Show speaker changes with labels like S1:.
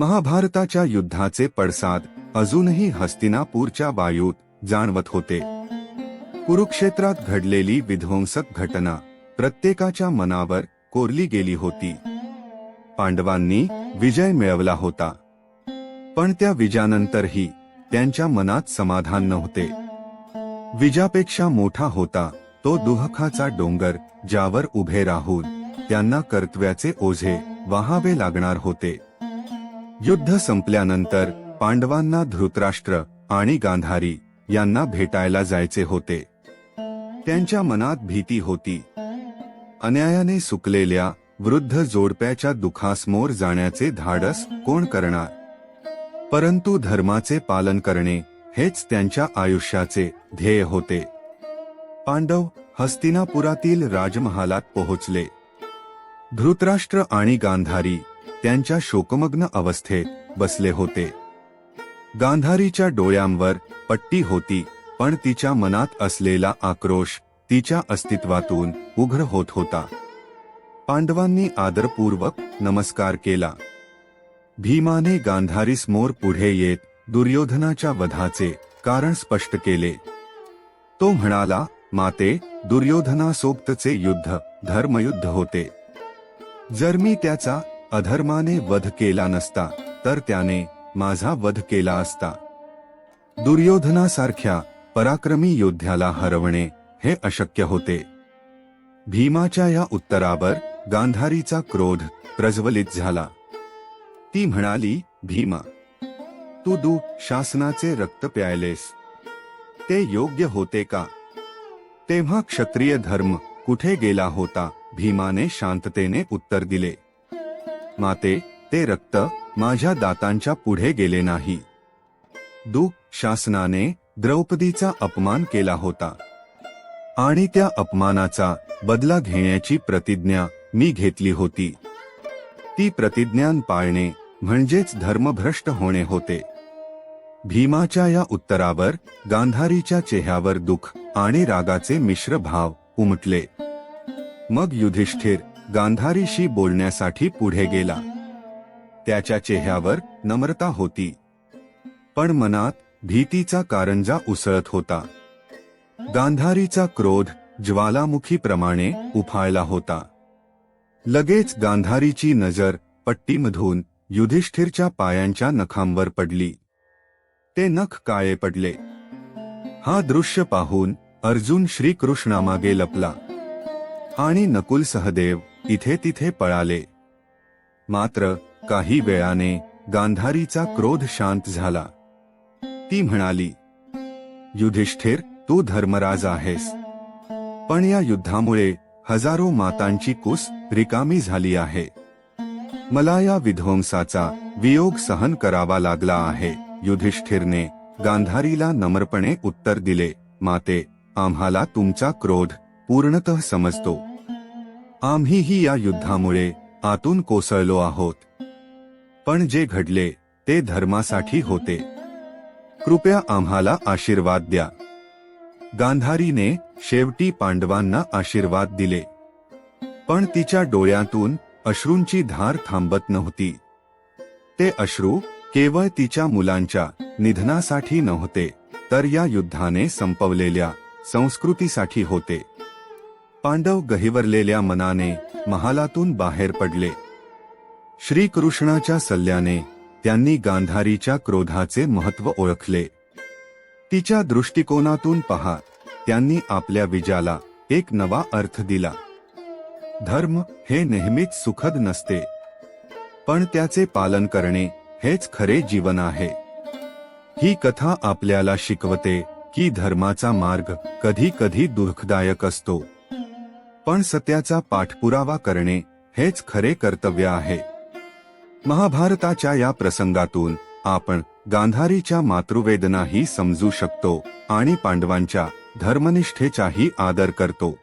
S1: महाभारताच्या युद्धाचे पडसाद अजूनही हस्तिनापूरच्या वायूत जाणवत होते. कुरुक्षेत्रात घडलेली विध्वंसक घटना प्रत्येकाच्या मनावर कोरली गेली होती. पांडवांनी विजय मिळवला होता. पण त्या विजयानंतरही त्यांच्या मनात समाधान नव्हते. विजापेक्षा मोठा होता तो दुहखाचा डोंगर ज्यावर उभे राहून त्यांना कर्तव्याचे ओझे वाहावे लागणार होते. युद्ध संपल्यानंतर पांडवांना धृतराष्ट्र आणि गांधारी यांना भेटायला जायचे होते. त्यांच्या मनात भीती होती. अन्यायाने सुकलेल्या वृद्ध जोडप्याच्या दुखासमोर जाण्याचे धाडस कोण करणार? परंतु धर्माचे पालन करणे हेच त्यांच्या आयुष्याचे ध्येय होते. पांडव हस्तिनापुरातील राजमहालात पोहोचले. धृतराष्ट्र आणि गांधारी त्यांच्या शोकमग्न अवस्थेत बसले होते. गांधारीच्या डोळ्यांवर पट्टी होती पण तिच्या मनात असलेला आक्रोश तिच्या अस्तित्वातून उघड होत होता. पांडवांनी आदरपूर्वक नमस्कार केला. भीमाने गांधारीसमोर पुढे येत दुर्योधनाच्या वधाचे कारण स्पष्ट केले. तो म्हणाला माते दुर्योधनासोबतचे युद्ध धर्मयुद्ध होते. जर मी त्याचा अधर्माने वध केला नसता तर त्याने माझा वध केला असता. दुर्योधनासारख्या पराक्रमी योद्ध्याला हरवणे हे अशक्य होते. भीमाच्या या उत्तरावर गांधारीचा क्रोध प्रज्वलित झाला. ती म्हणाली भीमा तू दू शासनाचे रक्त प्यायलेस. ते योग्य होते का? तेव्हा क्षत्रिय धर्म कुठे गेला होता? भीमाने शांततेने उत्तर दिले. माते ते रक्त माझ्या दातांच्या पुढे गेले नाही. दुःख शासनाने द्रौपदीचा अपमान केला होता. आणि त्या अपमानाचा बदला घेण्याची प्रतिज्ञा मी घेतली होती. ती प्रतिज्ञान पाळणे म्हणजेच धर्मभ्रष्ट होणे होते. भीमाच्या या उत्तरावर गांधारीच्या चेहऱ्यावर दुःख आणि रागाचे मिश्र भाव उमटले. मग युधिष्ठिर गांधारीशी बोलण्यासाठी पुढे गेला. त्याच्या चेहऱ्यावर नम्रता होती. पण मनात भीतीचा कारंजा उसळत होता. गांधारीचा क्रोध ज्वालामुखीप्रमाणे उफाळला होता. लगेच गांधारीची नजर पट्टीमधून युधिष्ठिरच्या पायांच्या नखांवर पडली. ते नख काळे पडले. हा दृश्य पाहून अर्जुन श्रीकृष्णामागे लपला. आणि नकुल सहदेव इथे तिथे पळाले. मात्र काही वेळाने गांधारीचा क्रोध शांत झाला. ती म्हणाली युधिष्ठिर तू धर्मराज आहेस. पण या युद्धामुळे हजारो मातांची कुस रिकामी झाली आहे. मला या विध्वंसाचा वियोग सहन करावा लागला आहे. युधिष्ठिरने गांधारीला नम्रपणे उत्तर दिले माते आम्हाला तुमचा क्रोध पूर्णतः समजतो. आम्हीही या युद्धामुळे आतून कोसळलो आहोत. पण जे घडले ते धर्मासाठी होते. कृपया आम्हाला आशीर्वाद द्या. गांधारीने शेवटी पांडवांना आशीर्वाद दिले. पण तिच्या डोळ्यातून अश्रूंची धार थांबत नव्हती. ते अश्रू केवळ तिच्या मुलांच्या निधनासाठी नव्हते तर या युद्धाने संपवलेल्या संस्कृतीसाठी होते. पांडव गहिवरलेल्या मनाने महालातून बाहेर पडले. श्रीकृष्णाच्या सल्ल्याने त्यांनी गांधारीच्या क्रोधाचे महत्त्व ओळखले. तिच्या दृष्टिकोनातून पहा त्यांनी आपल्या विजाला एक नवा अर्थ दिला. धर्म हे नेहमीच सुखद नसते. पण त्याचे पालन करणे हेच खरे जीवन आहे. ही कथा आपल्याला शिकवते की धर्माचा मार्ग कधी कधी दुःखदायक असतो. पण सत्याचा पाठपुरावा करणे हेच खरे कर्तव्य आहे. महाभारताच्या या प्रसंगातून आपण गांधारीच्या मातृवेदनाही समजू शकतो आणि पांडवांच्या धर्मनिष्ठेचाही आदर करतो.